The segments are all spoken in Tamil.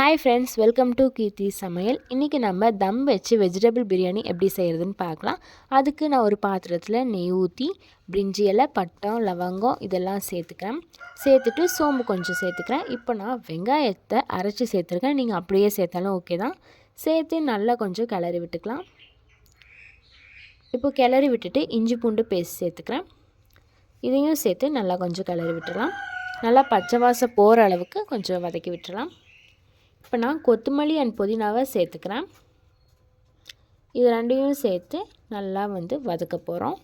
Hi friends welcome to Keerthi Samayal இன்றைக்கி நம்ம தம் வச்சு வெஜிடபிள் பிரியாணி எப்படி செய்கிறதுன்னு பார்க்கலாம். அதுக்கு நான் ஒரு பாத்திரத்தில் நெய் ஊற்றி பிரிஞ்சி இலை பட்டம் லவங்கம் இதெல்லாம் சேர்த்துக்கிறேன். சேர்த்துட்டு சோம்பு கொஞ்சம் சேர்த்துக்கிறேன். இப்போ நான் வெங்காயத்தை அரைச்சி சேர்த்துருக்கேன். நீங்கள் அப்படியே சேர்த்தாலும் ஓகே தான். சேர்த்து நல்லா கொஞ்சம் கிளறி விட்டுக்கலாம். இப்போ கிளறி விட்டுட்டு இஞ்சி பூண்டு பேஸ்ட் சேர்த்துக்கிறேன். இதையும் சேர்த்து நல்லா கொஞ்சம் கிளறி விட்டுடலாம். நல்லா பச்சை வாசம் போகிற அளவுக்கு கொஞ்சம் வதக்கி விட்டுடலாம். இப்போ நான் கொத்தமல்லி அண்ட் புதினாவை சேர்த்துக்கிறேன். இது ரெண்டையும் சேர்த்து நல்லா வந்து வதக்க போகிறோம்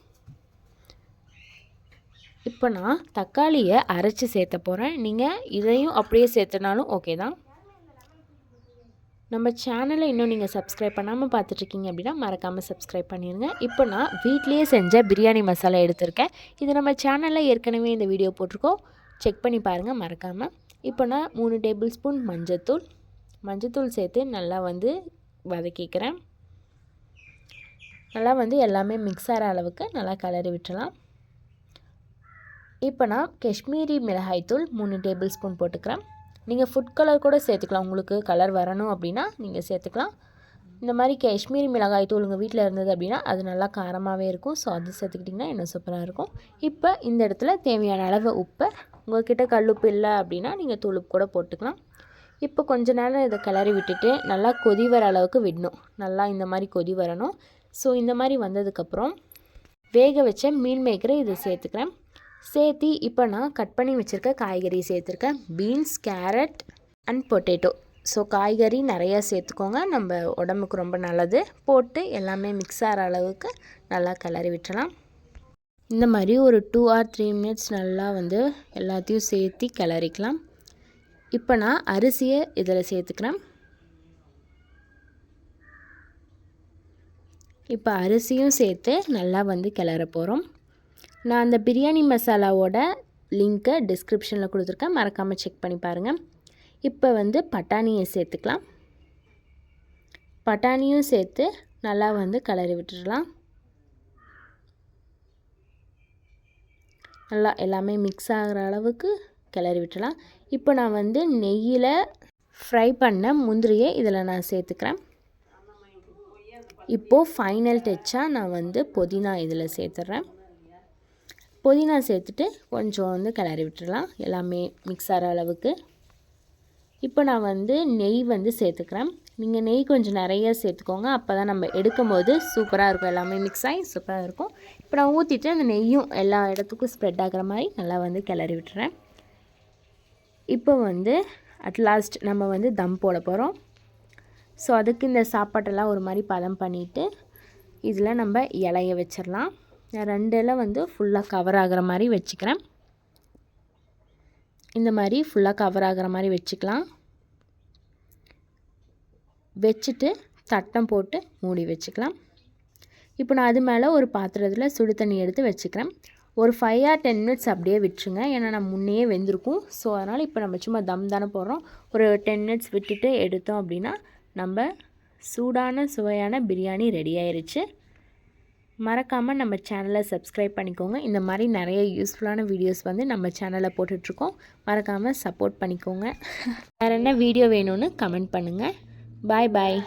இப்போ நான் தக்காளியை அரைச்சி சேர்த்த போகிறேன் நீங்கள் இதையும் அப்படியே சேர்த்துனாலும் ஓகே தான். நம்ம சேனலை இன்னும் நீங்கள் சப்ஸ்கிரைப் பண்ணாமல் பார்த்துட்ருக்கீங்க அப்படின்னா மறக்காமல் சப்ஸ்கிரைப் பண்ணிடுங்க இப்போ நான் வீட்லேயே செஞ்ச பிரியாணி மசாலா எடுத்திருக்கேன். இது நம்ம சேனலில் ஏற்கனவே இந்த வீடியோ போட்டிருக்கோம். செக் பண்ணி பாருங்கள் மறக்காமல் இப்போ நான் மூணு டேபிள் ஸ்பூன் மஞ்சத்தூள் மஞ்சத்தூள் சேர்த்து நல்லா வந்து வதக்கிக்கிறேன். நல்லா வந்து எல்லாமே மிக்ஸ் ஆகிற அளவுக்கு நல்லா கலரி விட்டுலாம் இப்போ நான் காஷ்மீரி மிளகாய்த்தூள் மூணு டேபிள் ஸ்பூன் போட்டுக்கிறேன். நீங்கள் ஃபுட் கலர் கூட சேர்த்துக்கலாம். உங்களுக்கு கலர் வரணும் அப்படின்னா நீங்கள் சேர்த்துக்கலாம். இந்த மாதிரி காஷ்மீரி மிளகாய் தூள் உங்கள் வீட்டில் இருந்தது அப்படின்னா அது நல்லா காரமாகவே இருக்கும். ஸோ அது சேர்த்துக்கிட்டிங்கன்னா இன்னும் சூப்பராக இருக்கும். இப்போ இந்த இடத்துல தேவையான அளவு உப்பை உங்கள்கிட்ட கல்லுப்பு இல்லை அப்படின்னா நீங்கள் தூளுப்பு கூட போட்டுக்கலாம். இப்போ கொஞ்ச நேரம் இதை கிளறி விட்டுட்டு நல்லா கொதி வர அளவுக்கு விடணும். நல்லா இந்த மாதிரி கொதி வரணும். ஸோ இந்த மாதிரி வந்ததுக்கப்புறம் வேக வச்ச மீன் மேக்கரை இதை சேர்த்துக்கிறேன். சேர்த்து இப்போ நான் கட் பண்ணி வச்சுருக்க காய்கறி சேர்த்துருக்கேன். Beans carrot and potato. So காய்கறி நிறையா சேர்த்துக்கோங்க. நம்ம உடம்புக்கு ரொம்ப நல்லது. போட்டு எல்லாமே மிக்ஸ் ஆகிற அளவுக்கு நல்லா கிளறி விட்டுலாம் இந்த மாதிரி ஒரு டூ ஆர் த்ரீ மினிட்ஸ் நல்லா வந்து எல்லாத்தையும் சேர்த்து கிளறிக்கலாம். இப்போ நான் அரிசியை இதில் சேர்த்துக்கிறேன். இப்போ அரிசியும் சேர்த்து நல்லா வந்து கிளற போகிறோம். நான் அந்த பிரியாணி மசாலாவோட லிங்க்கை டிஸ்கிரிப்ஷனில் கொடுத்துருக்கேன். மறக்காமல் செக் பண்ணி பாருங்கள். இப்போ வந்து பட்டாணியை சேர்த்துக்கலாம். பட்டாணியும் சேர்த்து நல்லா வந்து கலரி விட்டுடலாம். நல்லா எல்லாமே மிக்ஸ் ஆகிற அளவுக்கு கிளறி விட்டுலாம். இப்போ நான் வந்து நெய்யில் ஃப்ரை பண்ண முந்திரியை இதில் நான் சேர்த்துக்கிறேன். இப்போது ஃபைனல் டச்சாக நான் வந்து புதினா இதில் சேர்த்துட்றேன் புதினா சேர்த்துட்டு கொஞ்சம் வந்து கிளறி விட்டுடலாம் எல்லாமே மிக்ஸ் ஆகிற அளவுக்கு. இப்போ நான் வந்து நெய் வந்து சேர்த்துக்கிறேன். நீங்கள் நெய் கொஞ்சம் நிறைய சேர்த்துக்கோங்க. அப்போ தான் நம்ம எடுக்கும் போது சூப்பராக இருக்கும். எல்லாமே மிக்ஸ் ஆகி சூப்பராக இருக்கும். இப்போ நான் ஊற்றிட்டு அந்த நெய்யும் எல்லா இடத்துக்கும் ஸ்ப்ரெட் ஆகிற மாதிரி நல்லா வந்து கிளறி விட்டுறேன். இப்போ வந்து அட் லாஸ்ட் நம்ம வந்து தம் போட போகிறோம் ஸோ அதுக்கு இந்த சாப்பாட்டெல்லாம் ஒரு மாதிரி பதம் பண்ணிவிட்டு இதில் நம்ம இலைய வச்சிடலாம். நான் ரெண்டு இலை வந்து ஃபுல்லாக கவர் ஆகிற மாதிரி வச்சுக்கிறேன். இந்த மாதிரி ஃபுல்லாக கவர் ஆகிற மாதிரி வச்சுக்கலாம். வச்சுட்டு தட்டம் போட்டு மூடி வச்சுக்கலாம். இப்போ நான் அது மேலே ஒரு பாத்திரத்தில் சுடு தண்ணி எடுத்து வச்சுக்கிறேன். ஒரு ஃபைவ் ஆர் டென் மினிட்ஸ் அப்படியே விட்டுருங்க. ஏன்னா நம்ம முன்னையே வெந்திருக்கும். ஸோ அதனால் இப்போ நம்ம சும்மா தம் தானே போடுறோம். ஒரு டென் மினிட்ஸ் விட்டுட்டு எடுத்தோம் அப்படின்னா நம்ம சூடான சுவையான பிரியாணி ரெடி ஆயிடுச்சு மறக்காமல் நம்ம சேனலை சப்ஸ்கிரைப் பண்ணிக்கோங்க. இந்த மாதிரி நிறைய யூஸ்ஃபுல்லான வீடியோஸ் வந்து நம்ம சேனலில் போட்டுட்ருக்கோம். மறக்காமல் சப்போர்ட் பண்ணிக்கோங்க. வேறு என்ன வீடியோ வேணும்னு கமெண்ட் பண்ணுங்கள் பாய் பாய்